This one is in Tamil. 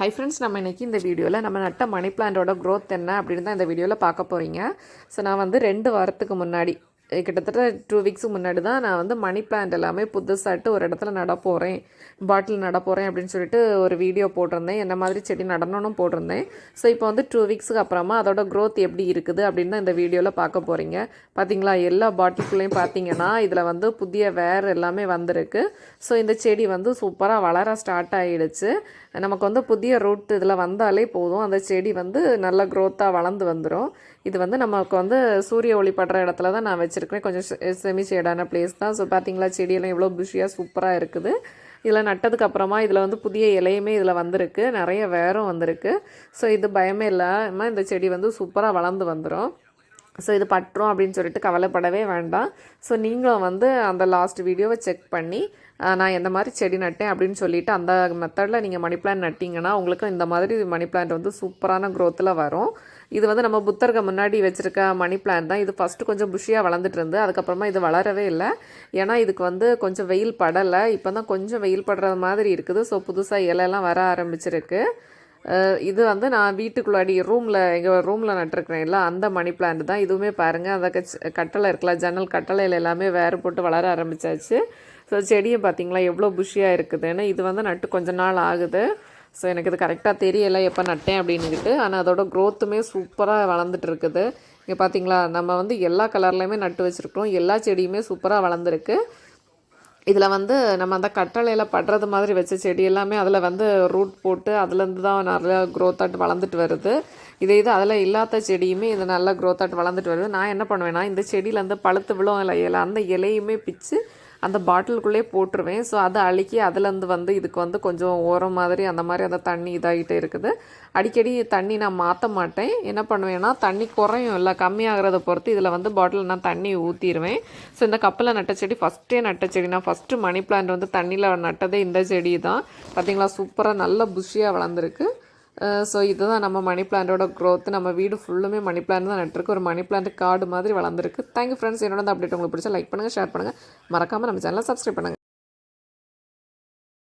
ஹை ஃப்ரெண்ட்ஸ் நம்ம இன்றைக்கி இந்த வீடியோவில் நம்ம நட்ட மணி பிளான்டோட க்ரோத் என்ன அப்படின்னு தான் இந்த வீடியோவில் பார்க்க போகிறீங்க ஸோ நான் வந்து ரெண்டு வாரத்துக்கு முன்னாடி கிட்டத்தட்ட டூ வீக்ஸுக்கு முன்னாடி தான் நான் வந்து மணி பிளான்ட் எல்லாமே புதுசாகிட்டு ஒரு இடத்துல நட போகிறேன் பாட்டில் நட போகிறேன் அப்படின்னு சொல்லிட்டு ஒரு வீடியோ போட்டிருந்தேன். என்ன மாதிரி செடி நடணும்னு போட்டிருந்தேன். ஸோ இப்போ வந்து டூ வீக்ஸுக்கு அப்புறமா அதோட க்ரோத் எப்படி இருக்குது அப்படின்னு தான் இந்த வீடியோவில் பார்க்க போகிறீங்க பார்த்தீங்களா எல்லா பாட்டிலுக்குள்ளேயும் பார்த்தீங்கன்னா இதில் வந்து புதிய வேர் எல்லாமே வந்திருக்கு. ஸோ இந்த செடி வந்து சூப்பராக வளர ஸ்டார்ட் ஆகிடுச்சு நமக்கு வந்து புதிய ரூட் இதில் வந்தாலே போதும். அந்த செடி வந்து நல்ல க்ரோத்தாக வளர்ந்து வந்துடும் இது வந்து நமக்கு வந்து சூரிய ஒளி படுற இடத்துல தான் நான் வச்சு வச்சுருக்கேன் கொஞ்சம் செமி ஷேடான பிளேஸ் தான். ஸோ பார்த்தீங்களா செடியெல்லாம் எவ்வளோ புஷியாக சூப்பராக இருக்குது. இதில் நட்டதுக்கு அப்புறமா இதில் வந்து புதிய இலையுமே இதில் வந்திருக்கு. நிறைய வேரும் வந்திருக்கு. ஸோ இது பயமே இல்லாமல் இந்த செடி வந்து சூப்பராக வளர்ந்து வந்துடும் ஸோ இது பட்டுரும் அப்படின்னு சொல்லிட்டு கவலைப்படவே வேண்டாம். ஸோ நீங்களும் வந்து அந்த லாஸ்ட் வீடியோவை செக் பண்ணி நான் எந்த மாதிரி செடி நட்டேன் அப்படின்னு சொல்லிட்டு அந்த மெத்தடில் நீங்கள் மணி பிளான் நட்டிங்கன்னா உங்களுக்கு இந்த மாதிரி மணி பிளான்ட் வந்து சூப்பரான க்ரோத்தில் வரும். இது வந்து நம்ம புத்தருக்கு முன்னாடி வச்சுருக்க மணி பிளான் தான். இது ஃபஸ்ட்டு கொஞ்சம் புஷியாக வளர்ந்துட்டு இருந்து அதுக்கப்புறமா இது வளரவே இல்லை. ஏன்னா இதுக்கு வந்து கொஞ்சம் வெயில் படலை. இப்போ தான் கொஞ்சம் வெயில் படுற மாதிரி இருக்குது. ஸோ புதுசாக இலையெல்லாம் வர ஆரம்பிச்சிருக்கு. இது வந்து நான் வீட்டுக்குள்ளாடி ரூமில் எங்கள் ரூமில் நட்டிருக்கிறேன் இல்லை அந்த மணி பிளான்ட் தான். இதுவுமே பாருங்கள் அந்த கச்- கட்டளை இருக்குல்ல ஜன்னல் கட்டளையில் எல்லாமே வேறு போட்டு வளர ஆரம்பிச்சாச்சு. ஸோ செடியும் பார்த்தீங்களா எவ்வளோ புஷியாக இருக்குதுன்னு. இது வந்து நட்டு கொஞ்ச நாள் ஆகுது. ஸோ எனக்கு இது கரெக்டாக தெரியலை எப்போ நட்டேன் அப்படின்னுக்கிட்டு ஆனால் அதோட க்ரோத்துமே சூப்பராக வளர்ந்துட்டு இருக்குது இங்கே பார்த்தீங்களா நம்ம வந்து எல்லா கலர்லையுமே நட்டு வச்சுருக்கோம் எல்லா செடியுமே சூப்பராக வளர்ந்துருக்கு. இதில் வந்து நம்ம அந்த கட்டளையில் படுறது மாதிரி வச்ச செடி எல்லாமே அதில் வந்து ரூட் போட்டு அதுலேருந்து தான் நிறையா growth ஆட்டு வளர்ந்துட்டு வருது. இதே இது அதில் இல்லாத செடியுமே இது நல்லா growth ஆட்டு வளர்ந்துட்டு வருது. நான் என்ன பண்ணுவேன்னா இந்த செடியிலேருந்து பழுத்து விழும் இல்லை இலை அந்த இலையுமே பிச்சு அந்த பாட்டிலுக்குள்ளே போட்டுருவேன். ஸோ அதை அழுக்கி அதுலேருந்து வந்து இதுக்கு வந்து கொஞ்சம் ஓரம் மாதிரி அந்த மாதிரி அந்த தண்ணி இதாகிட்டே இருக்குது. அடிக்கடி தண்ணி நான் மாற்ற மாட்டேன். என்ன பண்ணுவேன்னா தண்ணி குறையும் இல்லை கம்மியாகிறத பொறுத்து இதில் வந்து பாட்டில் நான் தண்ணி ஊற்றிடுவேன். ஸோ இந்த கப்பில் நட்ட செடி ஃபஸ்ட்டே நட்ட செடி நான் ஃபஸ்ட்டு மணி பிளான்ட் வந்து தண்ணியில் நட்டதே இந்த செடி தான். பார்த்தீங்களா? சூப்பராக நல்ல புஷியாக வளர்ந்துருக்கு. ஸோ இதுதான் நம்ம மணி பிளான்ட்டோட க்ரோத் நம்ம வீடு ஃபுல்லுமே மணி பிளான் தான் நட்டுருக்கு ஒரு மணி பிளான்ட் காடு மாதிரி வளர்ந்துருக்கு. தேங்க்யூ ஃப்ரெண்ட்ஸ் என்னோட அப்டேட் உங்களுக்கு பிடிச்சா லைக் பண்ணுங்கள் ஷேர் பண்ணுங்கள் மறக்காமல் நம்ம சேனலை சப்ஸ்கிரைப் பண்ணுங்கள்